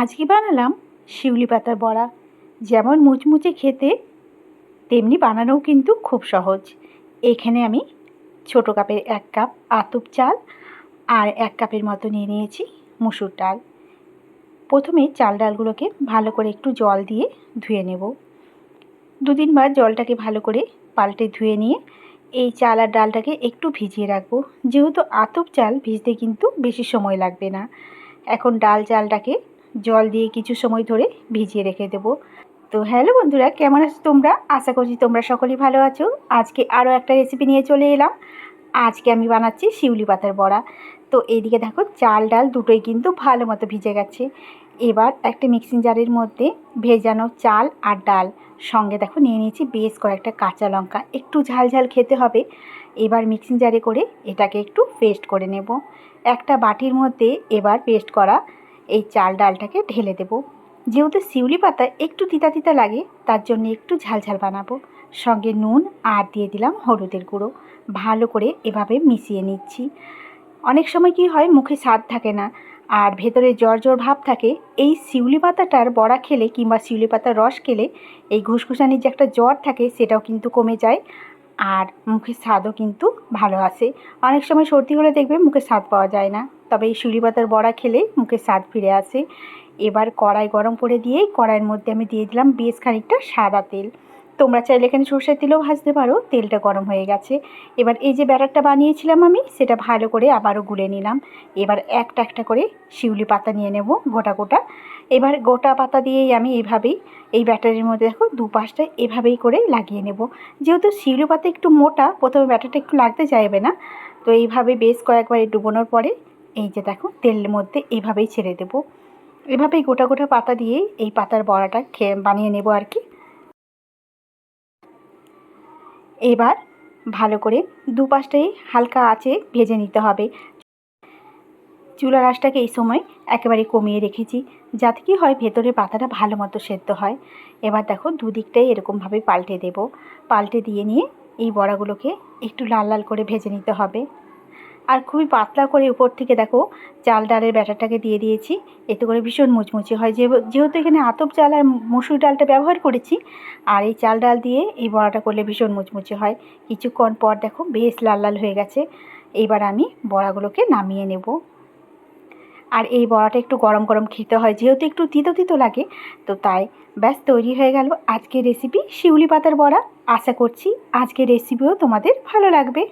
আজকে বানালাম শিউলি পাতার বড়া। যেমন মুচমুচে খেতে, তেমনি বানানোও কিন্তু খুব সহজ। এখানে আমি ছোটো কাপের এক কাপ আতপ চাল আর এক কাপের মতো নিয়ে নিয়েছি মুসুর ডাল। প্রথমে চাল ডালগুলোকে ভালো করে একটু জল দিয়ে ধুয়ে নেব। দু তিনবার জলটাকে ভালো করে পাল্টে ধুয়ে নিয়ে এই চাল আর ডালটাকে একটু ভিজিয়ে রাখব। যেহেতু আতপ চাল ভিজতে কিন্তু বেশি সময় লাগবে না। এখন ডাল চালটাকে জল দিয়ে কিছু সময় ধরে ভিজিয়ে রেখে দেবো। তো হ্যালো বন্ধুরা, কেমন আছো তোমরা? আশা করছি তোমরা সকলেই ভালো আছো। আজকে আরও একটা রেসিপি নিয়ে চলে এলাম। আজকে আমি বানাচ্ছি শিউলি পাতার বড়া। তো এইদিকে দেখো, চাল ডাল দুটোই কিন্তু ভালো মতো ভিজে গেছে। এবার একটা মিক্সিং জারের মধ্যে ভেজানো চাল আর ডাল। সঙ্গে দেখো, নিয়ে নিয়েছি বেশ কয়েকটা কাঁচা লঙ্কা। একটু ঝাল ঝাল খেতে হবে। এবার মিক্সিং জারে করে এটাকে একটু পেস্ট করে নেব। একটা বাটির মধ্যে এবার পেস্ট করা এই চাল ডালটাকে ঢেলে দেব। যেহেতু শিউলি পাতা একটু তিতা তিতা লাগে, তার জন্য একটু ঝাল ঝাল বানাবো। সঙ্গে নুন আর দিয়ে দিলাম হলুদের গুঁড়ো। ভালো করে এভাবে মিশিয়ে নিচ্ছি। অনেক সময় কি হয়, মুখে স্বাদ থাকে না আর ভেতরে জ্বর জ্বর ভাব থাকে। এই শিউলি পাতাটার বড়া খেলে কিংবা শিউলি পাতার রস খেলে এই ঘুসঘুসানির যে একটা জ্বর থাকে, সেটাও কিন্তু কমে যায় আর মুখের স্বাদও কিন্তু ভালো আসে। অনেক সময় সর্দি হলে দেখবে মুখে স্বাদ পাওয়া যায় না। তবে এই শিউলি পাতার বড়া খেলে মুখে স্বাদ ফিরে আসে। এবার কড়াই গরম করে দিয়ে কড়াইয়ের মধ্যে আমি দিয়ে দিলাম বেশ খানিকটা সাদা তেল। তোমরা চাইলে এখানে সর্ষের তেলেও ভাজতে পারো, তেলটা গরম হয়ে গেছে। এবার এই যে ব্যাটারটা বানিয়েছিলাম আমি, সেটা ভালো করে আবারও গুলে নিলাম। এবার একটা একটা করে শিউলি পাতা নিয়ে নেব গোটা গোটা। এবার গোটা পাতা দিয়েই আমি এইভাবেই এই ব্যাটারের মধ্যে দেখো দুপাশটা এভাবেই করে লাগিয়ে নেব। যেহেতু শিউলি পাতা একটু মোটা, প্রথমে ব্যাটারটা একটু লাগতে চাইবে না, তো এইভাবে বেশ কয়েকবার ডুবোনোর পরে এই যে দেখো, তেলের মধ্যে এইভাবেই ছেড়ে দেবো। এভাবেই গোটা গোটা পাতা দিয়ে এই পাতার বড়াটা খেয়ে বানিয়ে নেব আর কি। এবার ভালো করে দুপাশটাই হালকা আছে ভেজে নিতে হবে। চুলার আঁশটাকে এই সময় একেবারে কমিয়ে রেখেছি, যাতে কি হয় ভেতরে পাতাটা ভালো মতো সেদ্ধ হয়। এবার দেখো দুদিকটাই এরকমভাবে পাল্টে দেব। পাল্টে দিয়ে নিয়ে এই বড়াগুলোকে একটু লাল লাল করে ভেজে নিতে হবে। আর খুবই পাতলা করে উপর থেকে দেখো চাল ডালের ব্যাটারটাকে দিয়ে দিয়েছি। এতে করে ভীষণ মুচমুচে হয়। যেহেতু এখানে আতপ চাল আর মসুর ডালটা ব্যবহার করেছি, আর এই চাল ডাল দিয়ে এই বড়াটা করলে ভীষণ মুচমুচে হয়। কিছুক্ষণ পর দেখো বেশ লাল লাল হয়ে গেছে। এইবার আমি বড়াগুলোকে নামিয়ে নেব। আর এই বড়াটা একটু গরম গরম খেতে হয়। যেহেতু একটু তিতো তিতো লাগে, তো তাই ব্যাস তৈরি হয়ে গেল আজকের রেসিপি শিউলি পাতার বড়া। আশা করছি আজকের রেসিপিও তোমাদের ভালো লাগবে।